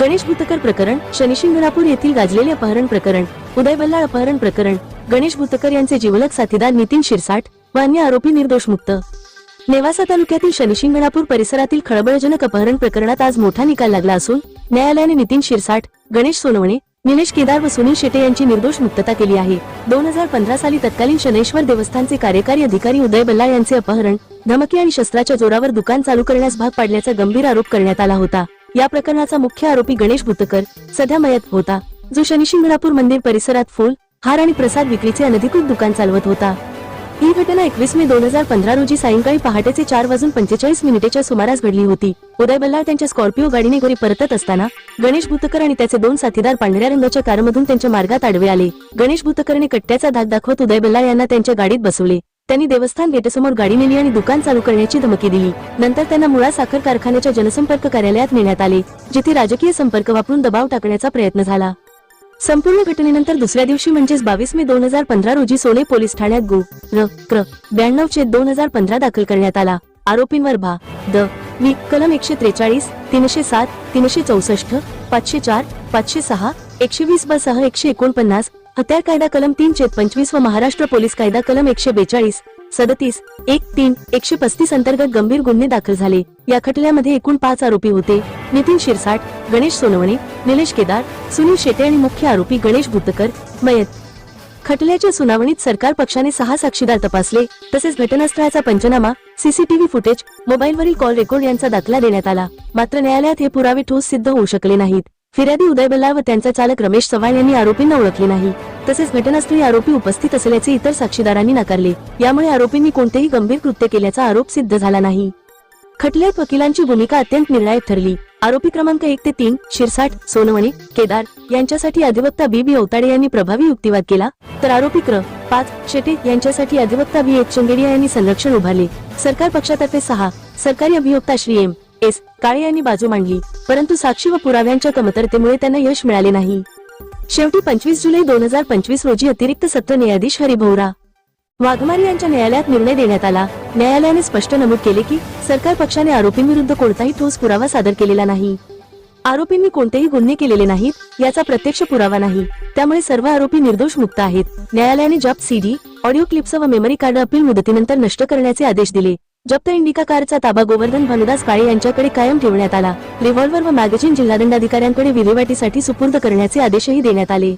गणेश भुतकर प्रकरण शनिशिंगणापूर येथील गाजलेले अपहरण प्रकरण उदय बल्लाळ अपहरण प्रकरण गणेश भुतकर यांचे जीवलक साथीदार नितीन शिरसाट व अन्य आरोपी निर्दोष मुक्त. नेवासा तालुक्यातील शनिशिंगणापूर परिसरातील खळबळजनक अपहरण प्रकरणात आज मोठा निकाल लागला असून न्यायालयाने नितीन शिरसाट गणेश सोनवणे निलेश केदार व सुनील शेटे यांची निर्दोष मुक्तता केली आहे. दोन हजार पंधरा साली तत्कालीन शनेश्वर देवस्थानचे कार्यकारी अधिकारी उदय बल्ला यांचे अपहरण धमकी आणि शस्त्राच्या जोरावर दुकान चालू करण्यास भाग पाडल्याचा गंभीर आरोप करण्यात आला होता. या प्रकरणाचा मुख्य आरोपी गणेश भुतकर सध्या मयत होता जो शनिशिंगणापूर मंदिर परिसरात फुल हार आणि प्रसाद विक्रीचे अनधिकृत दुकान चालवत होता. ही घटना एकवीस मे दोन हजार पंधरा रोजी सायंकाळी पहाटेचे चार वाजून पंचेचाळीस मिनिटेच्या सुमारास घडली होती. उदय बल्लाळ त्यांच्या स्कॉर्पिओ गाडीने घरी परतत असताना गणेश भुतकर आणि त्याचे दोन साथीदार पांढऱ्या रंगाच्या कारमधून त्यांच्या मार्गात आडवे आले. गणेश भुतकरने कट्ट्याचा धाक दाखवत उदय बल्लाळ यांना त्यांच्या गाडीत बसवले. त्यांनी देवस्थान गेटसमोर गाडी नेली आणि दुकान चालू करण्याची धमकी दिली. नंतर त्यांना मुळा साखर कारखान्याच्या जनसंपर्क कार्यालयात नेण्यात आले जिथे राजकीय संपर्क वापरून दबाव टाकण्याचा प्रयत्न झाला. संपूर्ण घटनेनंतर दुसऱ्या दिवशी म्हणजेच बावीस मे दोन हजार पंधरा रोजी सोने पोलीस ठाण्यात गु र क्र ब्याण्णव चे दोन हजार पंधरा दाखल करण्यात आला. आरोपींवर भा द वी कलम एकशे त्रेचाळीस तीनशे सात तीनशे चौसष्ट पाचशे चार पाचशे सहा एकशे वीस ब सह एकशे एकोणपन्नास हत्यार कायदा कलम तीन छेद पंचवीस व महाराष्ट्र पोलीस कायदा कलम एकशे बेचाळीस सदतीस एक तीन एकशे पस्तीस अंतर्गत गंभीर गुन्हे दाखल झाले. या खटल्यामध्ये एकूण पाच आरोपी होते. नितीन शिरसाट गणेश सोनवणे निलेश केदार सुनील शेटे आणि मुख्य आरोपी गणेश भुतकर मयत. खटल्याच्या सुनावणीत सरकार पक्षाने सहा साक्षीदार तपासले. तसेच घटनास्थळाचा पंचनामा सीसीटीव्ही फुटेज मोबाईलवरील कॉल रेकॉर्ड यांचा दाखला देण्यात आला. मात्र न्यायालयात हे पुरावे ठोस सिद्ध होऊ शकले नाहीत. फिर्यादी उदय बल्ला व त्यांचा चालक रमेश चव्हाण यांनी आरोपींना ओळखले नाही. तसेच घटनास्थळी आरोपी उपस्थित असल्याचे इतर साक्षीदारांनी नाकारले. यामुळे आरोपींनी कोणतेही गंभीर कृत्य केल्याचा आरोप सिद्ध झाला नाही. खटल्यात वकिलांची भूमिका अत्यंत निर्णायक ठरली. आरोपी क्रमांक एक ते तीन शिरसाट सोनवणे केदार यांच्यासाठी अधिवक्ता बी बी औताडे यांनी प्रभावी युक्तिवाद केला. तर आरोपी क्र. पाच शेटे यांच्यासाठी अधिवक्ता बी एच चंगेडिया यांनी संरक्षण उभारले. सरकार पक्षातर्फे सहा सरकारी अभियोक्ता श्री एम. एस काळे यांनी बाजू मांडली परंतु साक्षी व पुराव्यांच्या कमतरतेमुळे त्यांना यश मिळाले नाही. शेवटी पंचवीस जुलै दोन हजार पंचवीस रोजी अतिरिक्त सत्र न्यायाधीश हरिभोरा वाघमारे यांच्या न्यायालयात निर्णय देण्यात आला. न्यायालयाने स्पष्ट नमूद केले की सरकार पक्षाने आरोपींविरुद्ध कोणताही ठोस पुरावा सादर केलेला नाही. आरोपींनी कोणतेही गुन्हे केलेले नाहीत याचा प्रत्यक्ष पुरावा नाही. त्यामुळे सर्व आरोपी निर्दोष मुक्त आहेत. न्यायालयाने जप्त सीडी ऑडिओ क्लिप्स व मेमरी कार्ड अपील मुदतीनंतर नष्ट करण्याचे आदेश दिले. जप्त इंडिका कारचा ताबा गोवर्धन भानुदास काळे यांच्याकडे कायम ठेवण्यात आला. रिव्हॉल्व्हर व मॅगझिन जिल्हादंडाधिकाऱ्यांकडे विल्हेवाटीसाठी सुपूर्द करण्याचे आदेशही देण्यात आले.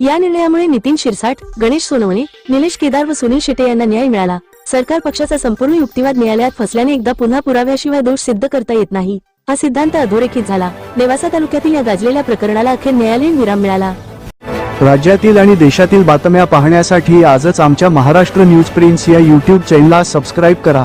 या निर्णयामुळे नितीन शिरसाट गणेश सोनवणे निलेश केदार व सुनील शेटे यांना न्याय मिळाला. सरकार पक्षाचा संपूर्ण युक्तिवाद न्यायालयात फसल्याने एकदा पुन्हा पुराव्याशिवाय दोष सिद्ध करता येत नाही. हा सिद्धांत अधोरेखित झाला. नेवासा तालुक्यातील या गाजलेल्या प्रकरणाला अखेर न्यायालयीन विराम मिळाला. राज्यातील आणि देशातील बातम्या पाहण्यासाठी आजच आमच्या महाराष्ट्र न्यूज प्रिन्स या युट्यूब चॅनलला सबस्क्राईब करा.